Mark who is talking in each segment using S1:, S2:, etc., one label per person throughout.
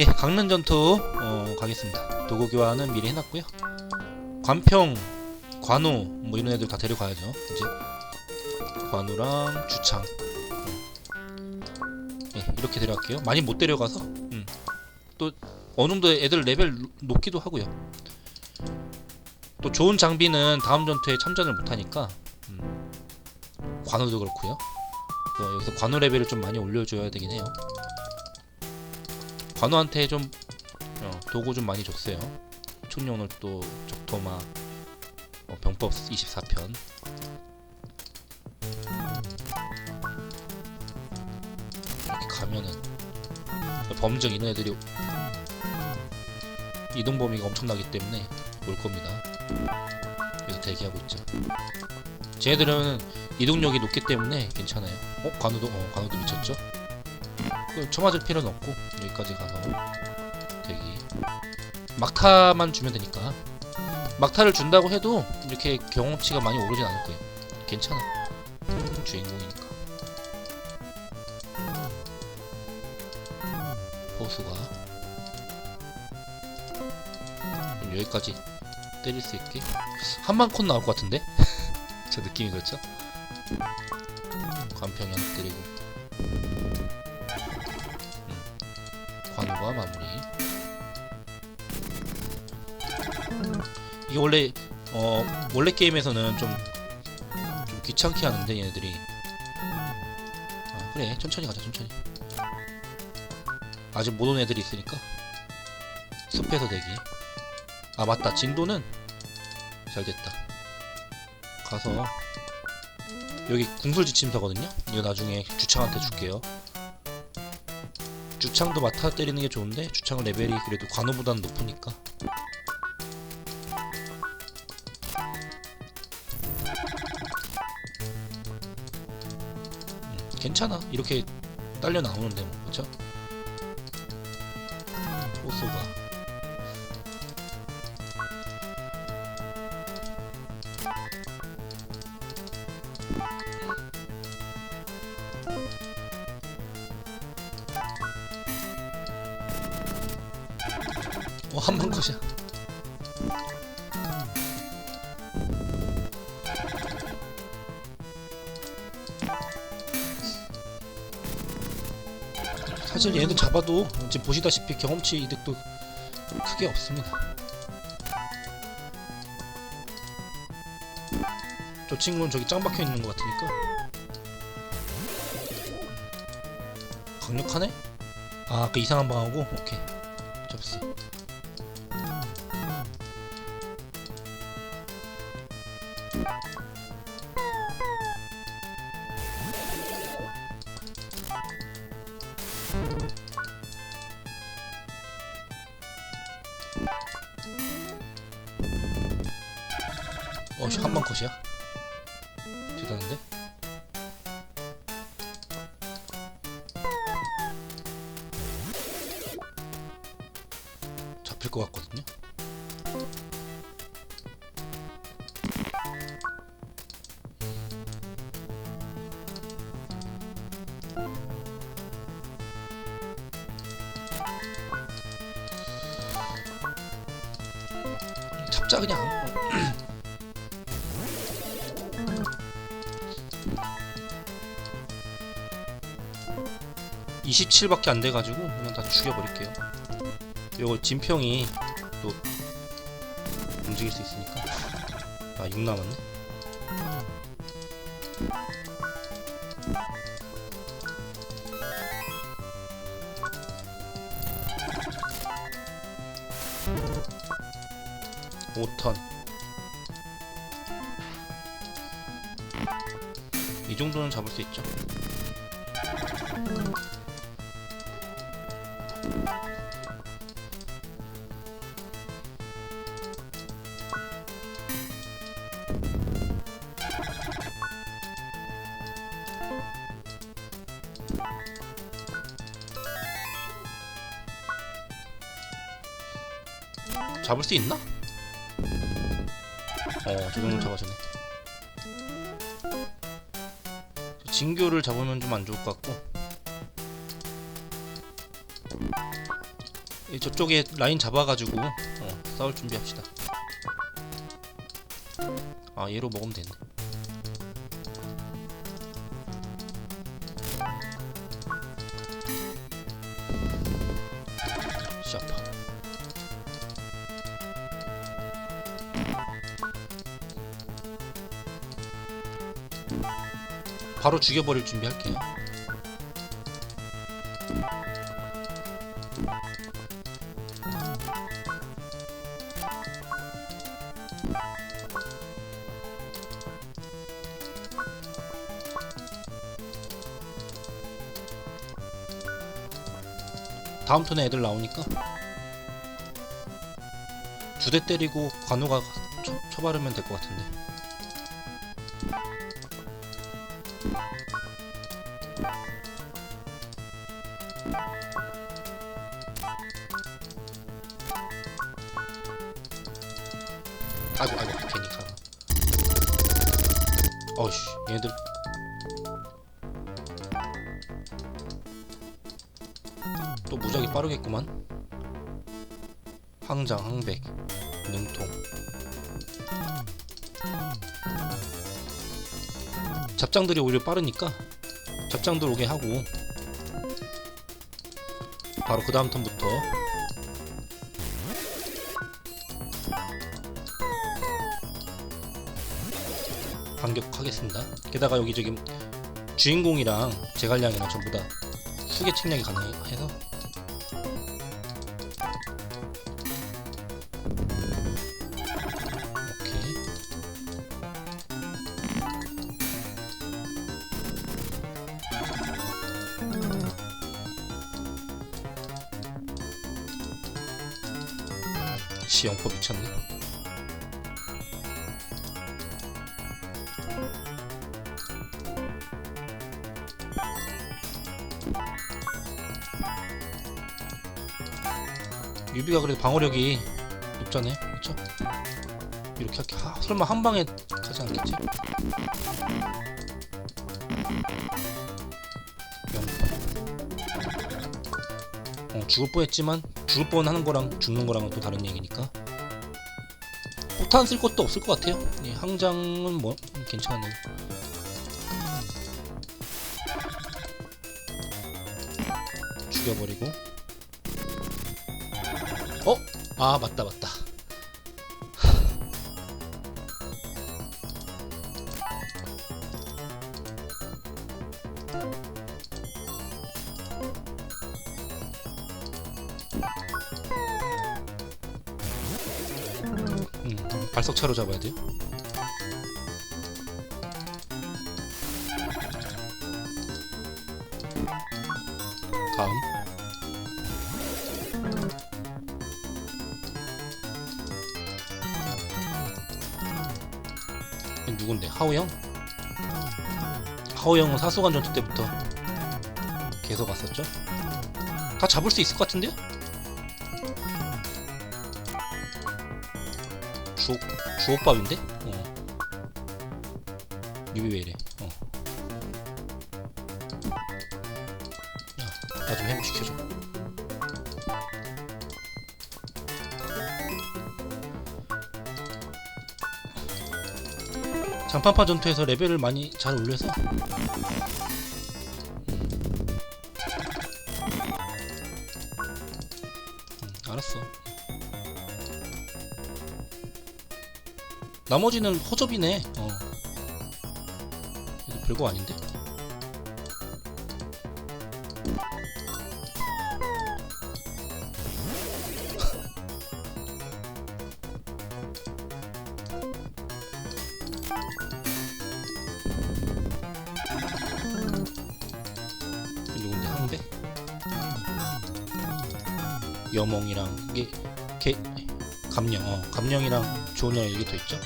S1: 예, 강릉 전투 어, 가겠습니다. 도구 교환은 미리 해놨고요. 관평, 관우 뭐 이런 애들 다 데려가야죠. 이제 관우랑 주창. 어. 예, 이렇게 데려갈게요. 많이 못 데려가서 음. 또 어느 정도 애들 레벨 높- 높기도 하고요. 또 좋은 장비는 다음 전투에 참전을 못하니까 음. 관우도 그렇고요. 그래서 여기서 관우 레벨을 좀 많이 올려줘야 되긴 해요. 관우한테 좀 어, 도구 좀 많이 줬어요. 총룡을 또 적토마 어, 병법 24편 이렇게 가면은 범정 이런 애들이 이동 범위가 엄청나기 때문에 올 겁니다. 그래서 대기하고 있죠. 쟤네들은 이동력이 높기 때문에 괜찮아요. 어? 관우도 어 관우도 미쳤죠? 그 쳐맞을 필요는 없고 여기까지 가서 대기 막타만 주면 되니까 막타를 준다고 해도 이렇게 경험치가 많이 오르진 않을 거예요. 괜찮아. 주인공이니까. 그럼 여기까지 때릴 수 있게 한만 콘 나올 것 같은데? 저 느낌이 그렇죠? 하나 때리고 음. 마무리. 이게 원래 어 원래 게임에서는 좀, 좀 귀찮게 하는데 얘네들이. 아 그래. 천천히 가자 천천히. 아직 못 온 애들이 있으니까. 숲에서 대기. 아 맞다. 진도는 잘 됐다. 가서 여기 궁술지침서거든요? 이거 나중에 주창한테 줄게요 주창도 맡아 때리는 게 좋은데 주창은 레벨이 그래도 관우보다는 높으니까. 음, 괜찮아. 이렇게 딸려 나오는데 뭐 그쵸? 호수가 어 한번 컷이야 사실 얘는 잡아도 지금 보시다시피 경험치 이득도 크게 없습니다. 저 친구는 저기 짱 박혀 있는 것 같으니까 강력하네? 아 그 이상한 방하고 오케이 접수. 어씨 한방 컷이야? 잡힐 것 같거든요. 잡자 그냥. 27밖에 안 돼가지고 그냥 다 죽여버릴게요. 요거 진평이 또 움직일 수 있으니까. 아, 6 남았네. 오턴이 정도는 잡을 수 있죠. 잡을 수 있나? 어, 저 정도 잡아주네. 진교를 잡으면 좀 안 좋을 것 같고. 이 저쪽에 라인 잡아가지고 어, 싸울 준비합시다. 아 얘로 먹으면 되네. 바로 죽여버릴 준비할게요. 다음 턴에 애들 나오니까 두 대 때리고 관우가 쳐, 쳐바르면 될 것 같은데 아이고 아이고 괜히 가 어이씨 얘네들. 또 무작위 빠르겠구만. 항장 항백 능통. 잡장들이 오히려 빠르니까 잡장들 오게 하고. 바로 그 다음 턴부터 반격하겠습니다. 게다가 여기 지금 주인공이랑 제갈량이랑 전부 다 후계 책략이 가능해서. 오케이. 시영포 미쳤네 유비가 그래도 방어력이 높잖아요. 그쵸? 이렇게 할게. 하, 설마 한 방에 가지 않겠지? 어, 죽을 뻔했지만 죽을 뻔하는 거랑 죽는 거랑은 또 다른 얘기니까. 폭탄 쓸 것도 없을 것 같아요. 예, 항장은 뭐 음, 괜찮네요 죽여버리고 어? 아 맞다 맞다 음, 발석차로 잡아야 돼요 하우영은 사소관 전투 때부터 계속 왔었죠? 다 잡을 수 있을 것 같은데요? 주, 주옥밥인데? 어. 유비 왜 이래? 장판파 전투에서 레벨을 많이 잘 올려서. 음, 알았어. 나머지는 허접이네. 어. 별거 아닌데 여몽이랑 이게 개 감령 어 감령이랑 조녀 또 있죠?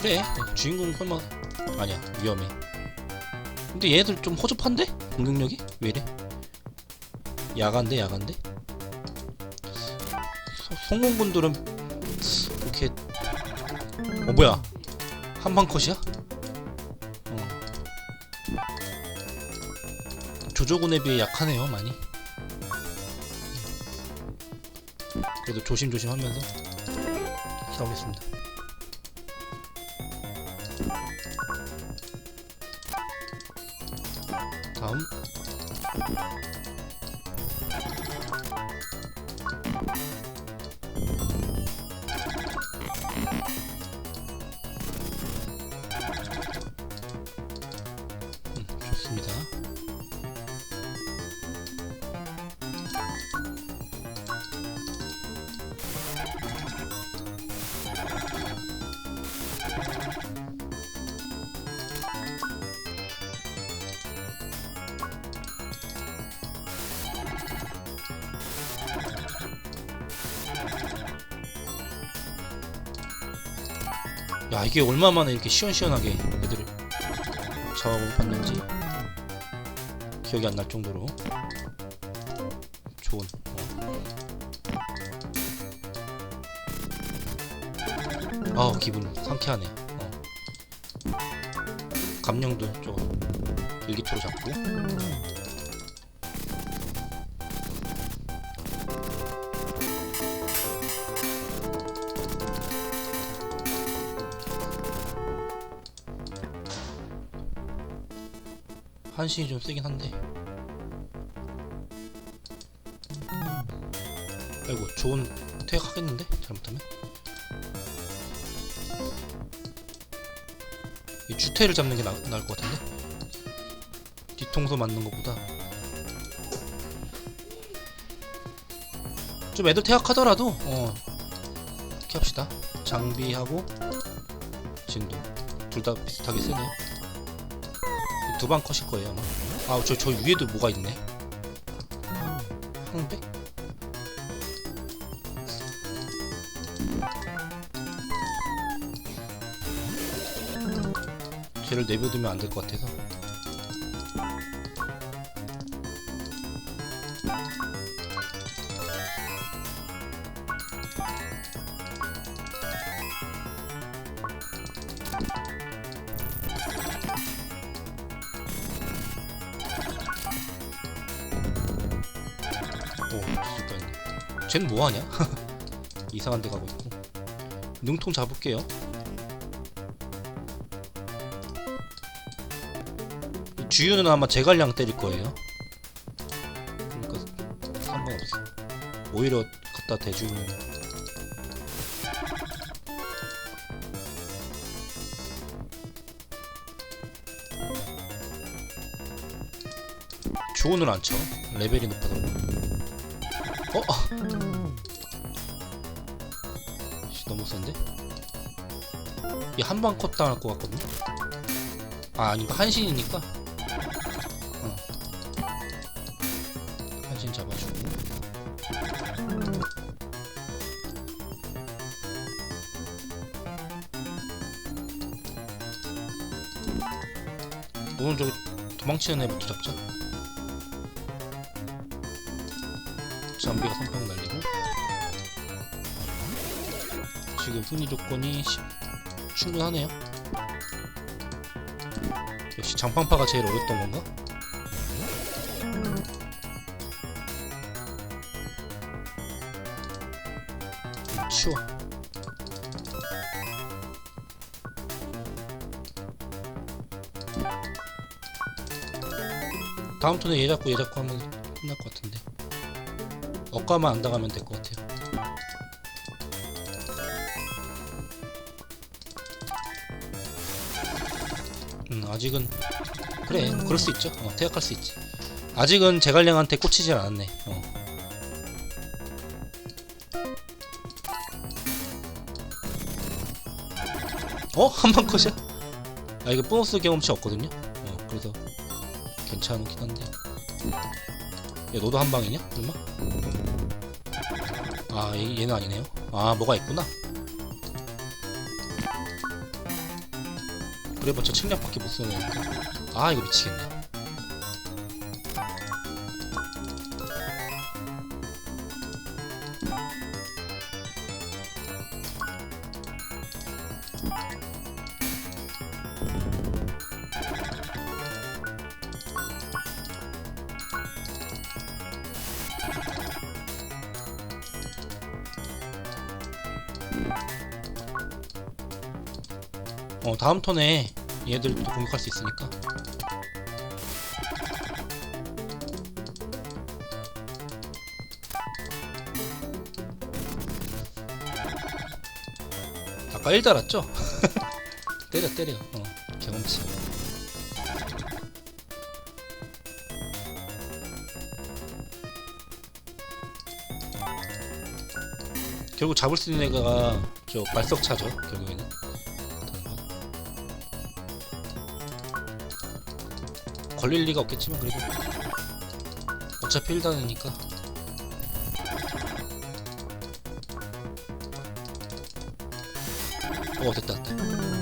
S1: 그래 주인공 설마 아니야 위험해. 근데 얘들 좀 허접한데? 공격력이? 왜 이래? 야간데 야간데? 소- 성공분들은 어 뭐야 한방 컷이야? 어. 조조군에 비해 약하네요 많이 그래도 조심조심 하면서 싸우겠습니다 음, 좋습니다. 야 이게 얼마만에 이렇게 시원시원하게 애들을 잡아봤는지 기억이 안 날 정도로 좋은 어. 아우 기분 상쾌하네 어. 감령도 조금 일기토로 잡고 한신이 좀 세긴 한데. 아이고 좋은 퇴학하겠는데? 잘못하면? 이 주태를 잡는 게 나, 나을 것 같은데? 뒤통수 맞는 것보다. 좀 애들 퇴학하더라도 어. 이렇게 합시다. 장비하고 진도. 둘다 비슷하게 쓰네요 두 방 컷일 거예요 아마. 아저 저 위에도 뭐가 있네? 황백? 쟤를 내버두면 안 될 것 같아서 쟤는 뭐하냐? 이상한 데 가고 있고 능통 잡을게요 이 주유는 아마 제갈량 때릴 거예요 그러니까 상관없어 오히려 갖다 대주면 주온을 안 쳐. 레벨이 높아서. 어? 너무 센데? 이 한 방 컷 당할 것 같거든요? 아, 아닌가? 한신이니까? 어. 한신 잡아주고. 오늘 저기 도망치는 애부터 잡자. 장비가 선평 날리고. 지금 승리 조건이 10 충분하네요. 역시 장판파가 제일 어렵던 건가? 음, 치워. 다음 턴에 얘 잡고 얘 잡고 하면 끝날 것 같은데 억가만 안 당하면 될 것 같아요. 음 아직은 그래 그럴 수 있죠. 어, 퇴학할 수 있지. 아직은 제갈량한테 꽂히질 않았네. 어. 어? 한방 컷이야? 아 이거 보너스 경험치 없거든요? 어 그래서 괜찮긴 한데 야 너도 한 방이냐? 얼마? 아 얘, 얘는 아니네요 아 뭐가 있구나 그래봤자 책략밖에 못 쓰는 애니까 아 이거 미치겠네 어 다음 턴에 얘들도 공격할 수 있으니까. 아까 1 달았죠? 때려 때려. 어 경험치. 결국 잡을 수 있는 애가 저 발석차죠 결국에는 걸릴 리가 없겠지만 그래도 어차피 1단이니까. 어 됐다 됐다